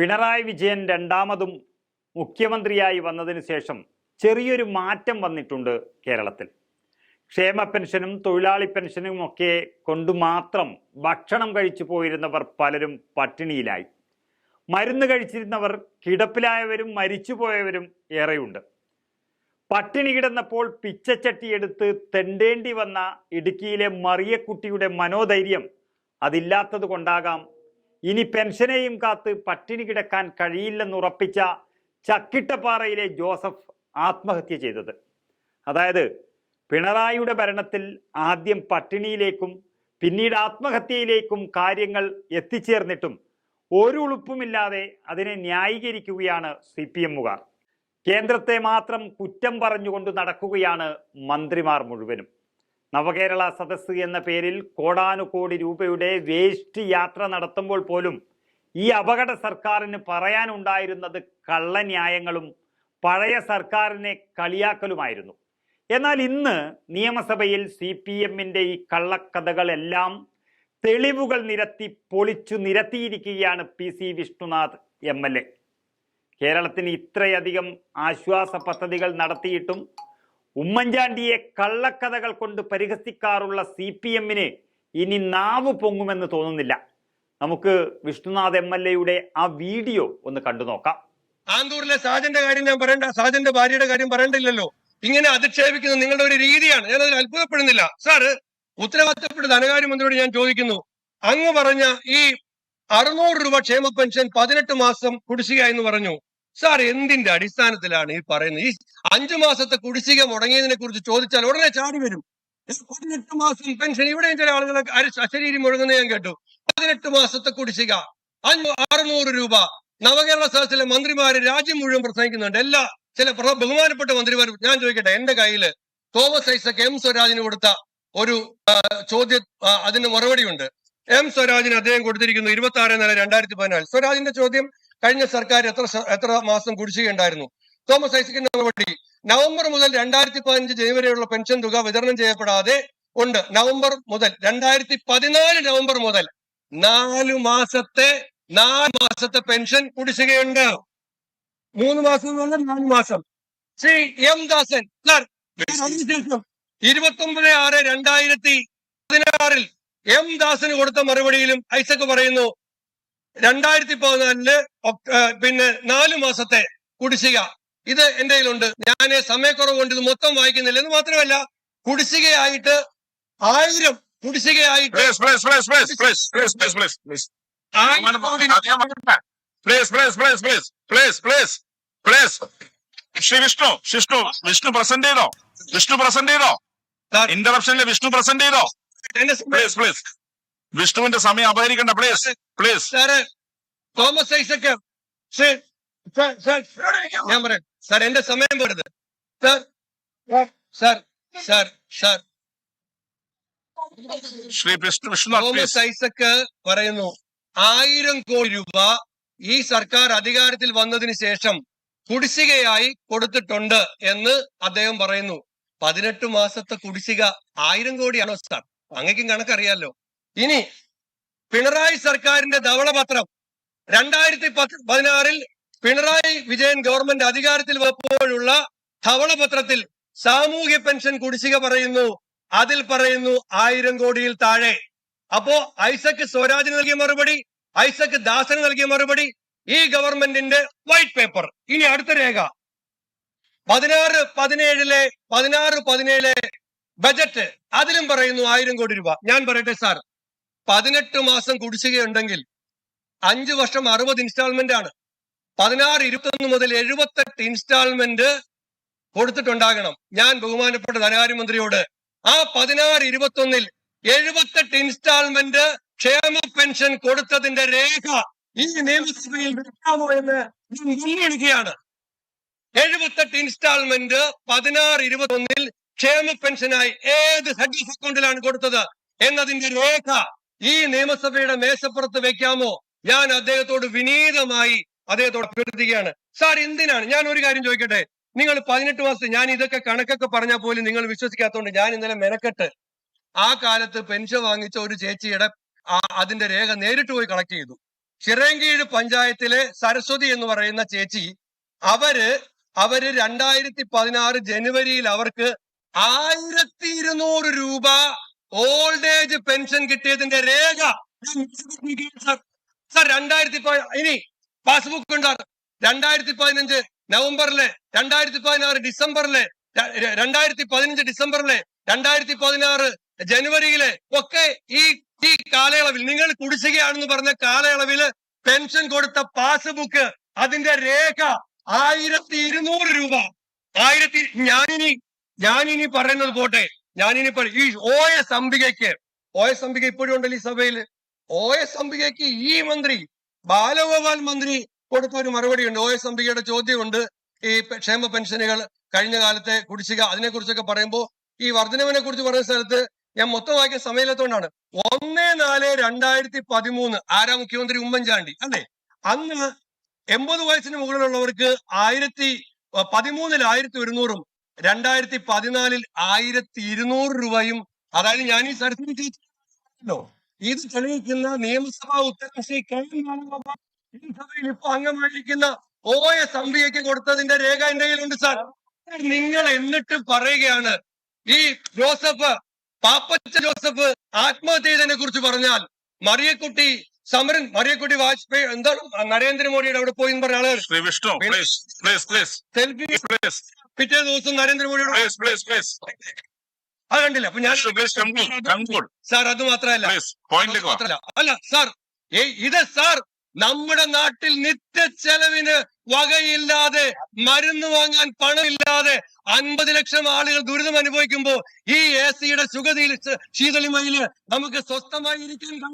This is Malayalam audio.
പിണറായി വിജയൻ രണ്ടാമതും മുഖ്യമന്ത്രിയായി വന്നതിന് ശേഷം ചെറിയൊരു മാറ്റം വന്നിട്ടുണ്ട് കേരളത്തിൽ. ക്ഷേമ പെൻഷനും തൊഴിലാളി പെൻഷനും ഒക്കെ കൊണ്ട് മാത്രം ഭക്ഷണം കഴിച്ചു പോയിരുന്നവർ പലരും പട്ടിണിയിലായി. മരുന്ന് കഴിച്ചിരുന്നവർ കിടപ്പിലായവരും മരിച്ചുപോയവരും ഏറെയുണ്ട്. പട്ടിണി കിടന്നപ്പോൾ പിച്ചച്ചട്ടിയെടുത്ത് തെണ്ടേണ്ടി വന്ന ഇടുക്കിയിലെ മറിയക്കുട്ടിയുടെ മനോധൈര്യം അതില്ലാത്തത് കൊണ്ടാകാം ഇനി പെൻഷനെയും കാത്ത് പട്ടിണി കിടക്കാൻ കഴിയില്ലെന്നുറപ്പിച്ച ചക്കിട്ടപ്പാറയിലെ ജോസഫ് ആത്മഹത്യ ചെയ്തത്. അതായത് പിണറായിയുടെ ഭരണത്തിൽ ആദ്യം പട്ടിണിയിലേക്കും പിന്നീട് ആത്മഹത്യയിലേക്കും കാര്യങ്ങൾ എത്തിച്ചേർന്നിട്ടും ഒരു ഉളുപ്പുമില്ലാതെ അതിനെ ന്യായീകരിക്കുകയാണ് സി പി എമ്മുകാർ. കേന്ദ്രത്തെ മാത്രം കുറ്റം പറഞ്ഞുകൊണ്ട് നടക്കുകയാണ് മന്ത്രിമാർ മുഴുവനും. നവകേരള സദസ്സ് എന്ന പേരിൽ കോടാനുകോടി രൂപയുടെ വേസ്റ്റ് യാത്ര നടത്തുമ്പോൾ പോലും ഈ അപകട സർക്കാരിന് പറയാനുണ്ടായിരുന്നത് കള്ളന്യായങ്ങളും പഴയ സർക്കാരിനെ കളിയാക്കലുമായിരുന്നു. എന്നാൽ ഇന്ന് നിയമസഭയിൽ സി പി എമ്മിന്റെ ഈ കള്ളക്കഥകളെല്ലാം തെളിവുകൾ നിരത്തി പൊളിച്ചു നിരത്തിയിരിക്കുകയാണ് P C Vishnunath M L A. കേരളത്തിന് ഇത്രയധികം ആശ്വാസ പദ്ധതികൾ നടത്തിയിട്ടും ഉമ്മൻചാണ്ടിയെ കള്ളക്കഥകൾ കൊണ്ട് പരിഹസിക്കാറുള്ള സി പി എമ്മിന് ഇനി നാവ് പൊങ്ങുമെന്ന് തോന്നുന്നില്ല. നമുക്ക് വിഷ്ണുനാഥ് എം എൽ എയുടെ ആ വീഡിയോ ഒന്ന് കണ്ടു നോക്കാം. ആന്തൂരിലെ സാജന്റെ കാര്യം ഞാൻ പറയണ്ട സാജന്റെ ഭാര്യയുടെ കാര്യം പറയണ്ടില്ലല്ലോ. ഇങ്ങനെ അധിക്ഷേപിക്കുന്ന നിങ്ങളുടെ ഒരു രീതിയാണ്. ഞാൻ അതിൽ അത്ഭുതപ്പെടുന്നില്ല. സാറ് ഉത്തരവാദിത്തപ്പെട്ട ധനകാര്യമന്ത്രിയോട് ഞാൻ ചോദിക്കുന്നു. അങ്ങ് പറഞ്ഞ ഈ അറുന്നൂറ് രൂപ ക്ഷേമ പെൻഷൻ പതിനെട്ട് മാസം കുടിശ്ശിക എന്ന് പറഞ്ഞു. സാർ എന്തിന്റെ അടിസ്ഥാനത്തിലാണ് ഈ പറയുന്നത്? ഈ അഞ്ചു മാസത്തെ കുടിശ്ശിക മുടങ്ങിയതിനെ കുറിച്ച് ചോദിച്ചാൽ ഉടനെ ചാടി വരും. പതിനെട്ട് മാസം പെൻഷൻ ഇവിടെയും ചില ആളുകൾ അശരീരി മുഴങ്ങുന്ന ഞാൻ കേട്ടു. പതിനെട്ട് മാസത്തെ കുടിശ്ശിക അഞ്ഞൂ അറുന്നൂറ് രൂപ. നവകേരള സദസ്സിലെ മന്ത്രിമാര് രാജ്യം മുഴുവൻ പ്രസംഗിക്കുന്നുണ്ട്. എല്ലാ ചില ബഹുമാനപ്പെട്ട മന്ത്രിമാർ ഞാൻ ചോദിക്കട്ടെ എന്റെ കയ്യിൽ തോമസ് ഐസക് എം സ്വരാജിന് കൊടുത്ത ഒരു ചോദ്യ അതിന് മറുപടിയുണ്ട്. എം സ്വരാജിന് അദ്ദേഹം കൊടുത്തിരിക്കുന്നു ഇരുപത്തി ആറ് നാല് രണ്ടായിരത്തി പതിനാല്. സ്വരാജിന്റെ ചോദ്യം കഴിഞ്ഞ സർക്കാർ എത്ര എത്ര മാസം കുടിശ്ശികയുണ്ടായിരുന്നു? തോമസ് ഐസക്കിന്റെ മറുപടി നവംബർ മുതൽ രണ്ടായിരത്തി പതിനഞ്ച് ജനുവരിയുള്ള വരെയുള്ള പെൻഷൻ തുക വിതരണം ചെയ്യപ്പെടാതെ ഉണ്ട്. നവംബർ മുതൽ രണ്ടായിരത്തി പതിനാല് നവംബർ മുതൽ നാലു മാസത്തെ നാല് മാസത്തെ പെൻഷൻ കുടിശ്ശികയുണ്ട്. മൂന്ന് മാസം നാല് മാസം. ശ്രീ എം ദാസൻ സർ അതിനുശേഷം ഇരുപത്തി ഒമ്പത് ആറ് രണ്ടായിരത്തി പതിനാറിൽ എം ദാസന് കൊടുത്ത മറുപടിയിലും ഐസക് പറയുന്നു രണ്ടായിരത്തി പതിനാലിൽ പിന്നെ നാലു മാസത്തെ കുടിശ്ശിക. ഇത് എന്റെ കയ്യിലുണ്ട്. ഞാൻ സമയക്കുറവ് കൊണ്ട് ഇത് മൊത്തം വായിക്കുന്നില്ല. എന്ന് മാത്രമല്ല കുടിശ്ശികയായിട്ട് ആയിരം കുടിശ്ശികയായിട്ട് ശ്രീ വിഷ്ണു വിഷ്ണു വിഷ്ണു പ്രസന്റ് ചെയ്തോ? വിഷ്ണു പ്രസന്റ് ചെയ്തോ? ഇന്ററപ്ഷനിലെ വിഷ്ണു പ്രസന്റ് ചെയ്തോ? പ്ലീസ് പ്ലീസ് വിഷ്ണുവിന്റെ സമയം അപഹരിക്കണ്ട please please sir Thomas Isaac ഞാൻ പറയാം. സാർ എന്റെ സമയം പോരുത്. Sir sir sir sir. Shri Thomas Isaac Isaac പറയുന്നു ആയിരം കോടി രൂപ ഈ സർക്കാർ അധികാരത്തിൽ വന്നതിന് ശേഷം കുടിശ്ശികയായി കൊടുത്തിട്ടുണ്ട് എന്ന് അദ്ദേഹം പറയുന്നു. പതിനെട്ട് മാസത്തെ കുടിശ്ശിക ആയിരം കോടിയാണോ സാർ? അങ്ങേക്കും കണക്കറിയാലോ. ഇനി പിണറായി സർക്കാരിന്റെ ധവളപത്രം. രണ്ടായിരത്തി പത്ത് പതിനാറിൽ പിണറായി വിജയൻ ഗവൺമെന്റ് അധികാരത്തിൽ വപ്പോഴുള്ള ധവളപത്രത്തിൽ സാമൂഹ്യ പെൻഷൻ കുടിശ്ശിക പറയുന്നു. അതിൽ പറയുന്നു ആയിരം കോടിയിൽ താഴെ. അപ്പോ ഐസക് സ്വരാജിന് നൽകിയ മറുപടി ഐസക് ദാസന് നൽകിയ മറുപടി ഈ ഗവൺമെന്റിന്റെ വൈറ്റ് പേപ്പർ. ഇനി അടുത്ത രേഖ. പതിനാറ് പതിനേഴിലെ പതിനാറ് പതിനേഴിലെ ബജറ്റ്. അതിലും പറയുന്നു ആയിരം കോടി രൂപ. ഞാൻ പറയട്ടെ സാർ. പതിനെട്ട് മാസം കുടിശ്ശികയുണ്ടെങ്കിൽ അഞ്ചു വർഷം അറുപത് ഇൻസ്റ്റാൾമെന്റ് ആണ്. പതിനാറ് ഇരുപത്തൊന്ന് മുതൽ എഴുപത്തെട്ട് ഇൻസ്റ്റാൾമെന്റ് കൊടുത്തിട്ടുണ്ടാകണം. ഞാൻ ബഹുമാനപ്പെട്ട ധനകാര്യമന്ത്രിയോട് ആ പതിനാറ് ഇരുപത്തൊന്നിൽ എഴുപത്തെട്ട് ഇൻസ്റ്റാൾമെന്റ് ക്ഷേമ പെൻഷൻ കൊടുത്തതിന്റെ രേഖ ഈ നിയമസഭയിൽ വെക്കാമോ എന്ന് വെല്ലുവിളിക്കുകയാണ് എഴുപത്തെട്ട് ഇൻസ്റ്റാൾമെന്റ് പതിനാറ് ഇരുപത്തൊന്നിൽ ക്ഷേമ പെൻഷനായി ഏത് ഹെഡ് അക്കൗണ്ടിലാണ് കൊടുത്തത് എന്നതിന്റെ രേഖ ഈ നിയമസഭയുടെ മേശപ്പുറത്ത് വെക്കാമോ? ഞാൻ അദ്ദേഹത്തോട് വിനീതമായി അദ്ദേഹത്തോട് അഭ്യർത്ഥിക്കുകയാണ്. സാർ എന്തിനാണ്? ഞാൻ ഒരു കാര്യം ചോദിക്കട്ടെ? നിങ്ങൾ പതിനെട്ട് മാസം ഞാൻ ഇതൊക്കെ കണക്കൊക്കെ പറഞ്ഞാൽ പോലും നിങ്ങൾ വിശ്വസിക്കാത്തതുകൊണ്ട് ഞാൻ ഇന്നലെ മെനക്കെട്ട് ആ കാലത്ത് പെൻഷൻ വാങ്ങിച്ച ഒരു ചേച്ചിയുടെ അതിന്റെ രേഖ നേരിട്ട് പോയി കളക്ട് ചെയ്തു. ചിറങ്കീഴ് പഞ്ചായത്തിലെ സരസ്വതി എന്ന് പറയുന്ന ചേച്ചി അവർ അവർ രണ്ടായിരത്തി പതിനാറ് ജനുവരിയിൽ അവർക്ക് ആയിരത്തി ഇരുന്നൂറ് രൂപ ഓൾഡ് ഏജ് പെൻഷൻ കിട്ടിയതിന്റെ രേഖ സർ രണ്ടായിരത്തി ഇനി പാസ്ബുക്ക് ഉണ്ടാകും. രണ്ടായിരത്തി പതിനഞ്ച് നവംബറിലെ രണ്ടായിരത്തി പതിനാറ് ഡിസംബറിലെ രണ്ടായിരത്തി പതിനഞ്ച് ഡിസംബറിലെ രണ്ടായിരത്തി പതിനാറ് ജനുവരിയിലെ ഒക്കെ ഈ ഈ കാലയളവിൽ നിങ്ങൾ കുടിശ്ശികയാണെന്ന് പറഞ്ഞ കാലയളവിൽ പെൻഷൻ കൊടുത്ത പാസ്ബുക്ക് അതിന്റെ രേഖ ആയിരത്തി ഇരുന്നൂറ് രൂപ. ആയിരത്തി ഞാനിനി ഞാനിനി പറയുന്നത് പോട്ടെ. ഞാനിനി ഈ ഓ എസ് അംബികയ്ക്ക് ഓ എസ് അംബിക ഇപ്പോഴും ഉണ്ടല്ലോ ഈ സഭയിൽ ഓ എസ് അംബികയ്ക്ക് ഈ മന്ത്രി ബാലഗോപാൽ മന്ത്രി കൊടുത്ത ഒരു മറുപടി ഉണ്ട് ഒ എസ് അംബികയുടെ ചോദ്യമുണ്ട്. ഈ ക്ഷേമ പെൻഷനുകൾ കഴിഞ്ഞ കാലത്തെ കുടിശ്ശിക അതിനെക്കുറിച്ചൊക്കെ പറയുമ്പോൾ ഈ വർധനവിനെ കുറിച്ച് പറയുന്ന സ്ഥലത്ത് ഞാൻ മൊത്തം വായിക്കാൻ സമയത്തോണ്ടാണ് ഒന്ന് നാല് രണ്ടായിരത്തി പതിമൂന്ന് ആരാ മുഖ്യമന്ത്രി ഉമ്മൻചാണ്ടി അല്ലേ? അന്ന് എൺപത് വയസ്സിന് മുകളിലുള്ളവർക്ക് ആയിരത്തി പതിമൂന്നിൽ ആയിരത്തി ഒരുന്നൂറും രണ്ടായിരത്തി പതിനാലിൽ ആയിരത്തി ഇരുന്നൂറ് രൂപയും അതായത് ഞാൻ ഈ സർട്ടിഫിക്കറ്റ് ഇത് തെളിയിക്കുന്ന നിയമസഭാ ഉത്തരം ശ്രീ കെ എൻ ബാലഗോപാൽ സഭയിൽ ഇപ്പൊ എസ് അംബിയയ്ക്ക് കൊടുത്തതിന്റെ രേഖ എന്റെ കയ്യിലുണ്ട് സാർ. നിങ്ങൾ എന്നിട്ട് പറയുകയാണ്. ഈ ജോസഫ് പാപ്പച്ച ജോസഫ് ആത്മഹത്യ ചെയ്തതിനെ കുറിച്ച് പറഞ്ഞാൽ മറിയക്കുട്ടി സമരൻ മറിയക്കുട്ടി വാജ്പേയി എന്താണ്? നരേന്ദ്രമോദിയുടെ അവിടെ പോയി എന്ന് പറഞ്ഞ ആളുകൾ. Shri Vishnu please please please selfie please പിറ്റേ ദിവസം നരേന്ദ്രമോദിയുടെ പ്ലീസ് പ്ലീസ് പ്ലീസ് അത് കണ്ടില്ല. അപ്പൊ ഞാൻ സാർ അത് മാത്രമല്ല. മാത്രല്ല അല്ല സാർ ഇത് സാർ നമ്മുടെ നാട്ടിൽ നിത്യ ചെലവിന് വകയില്ലാതെ മരുന്ന് വാങ്ങാൻ പണമില്ലാതെ അൻപത് ലക്ഷം ആളുകൾ ദുരിതം അനുഭവിക്കുമ്പോ ഈ എ സിയുടെ സുഗതിയിൽ ശീതളിമയിൽ നമുക്ക് സ്വസ്ഥമായി ഇരിക്കാൻ